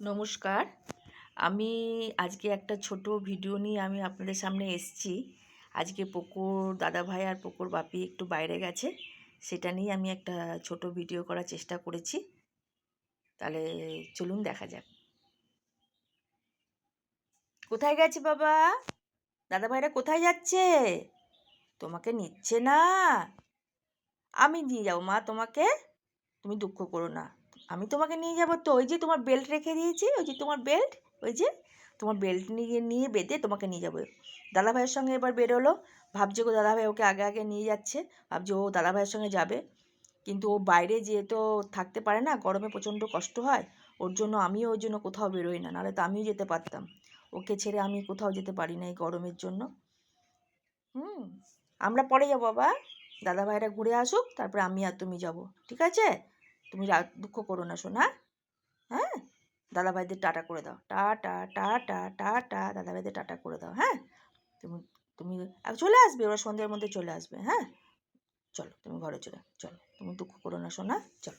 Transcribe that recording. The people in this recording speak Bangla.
নমস্কার। আমি আজকে একটা ছোট ভিডিও নিয়ে আমি আপনাদের সামনে এসেছি। আজকে পোকোর দাদা ভাই আর পোকোর বাপি একটু বাইরে গেছে, সেটা নিয়ে আমি একটা ছোট ভিডিও করার চেষ্টা করেছি। তাহলে চলুন দেখা যাক। কোথায় গেছে বাবা? দাদা ভাইরা কোথায় যাচ্ছে? তোমাকে নিচ্ছে না? আমি নিয়ে যাব মা তোমাকে? তুমি দুঃখ করো না। আমি তোমাকে নিয়ে যাব। তো ওই যে তোমার বেল্ট রেখে দিয়েছি, ওই যে তোমার বেল্ট ওই যে তোমার বেল্ট নিয়ে নিয়ে বেঁধে তোমাকে নিয়ে যাব। দাদা ভাইয়ের সঙ্গে এবার বেরোলো। ভাবছে গো দাদা ভাই ওকে আগে আগে নিয়ে যাচ্ছে। ভাবছে ও দাদা ভাইয়ের সঙ্গে যাবে। কিন্তু ও বাইরে যেয়ে তো থাকতে পারে না, গরমে প্রচণ্ড কষ্ট হয়, ওর জন্য আমিও ওর জন্য কোথাও বেরোই না, নাহলে তো আমিও যেতে পারতাম। ওকে ছেড়ে আমি কোথাও যেতে পারি না এই গরমের জন্য। হুম, আমরা পরে যাব বাবা দাদা ভাইরা ঘুরে আসুক, তারপরে আমি আর তুমি যাব। ঠিক আছে? তুমি দুঃখ করো না শোনা হ্যাঁ? দাদা ভাইদের টাটা করে দাও। টাটা টাটা টাটা দাদা ভাইদের টাটা করে দাও। হ্যাঁ? তুমি তুমি চলে আসবে, ওরা সন্ধ্যের মধ্যে চলে আসবে। হ্যাঁ? চলো, তুমি ঘরে চলে, চলো। তুমি দুঃখ করো না শোনা চলো।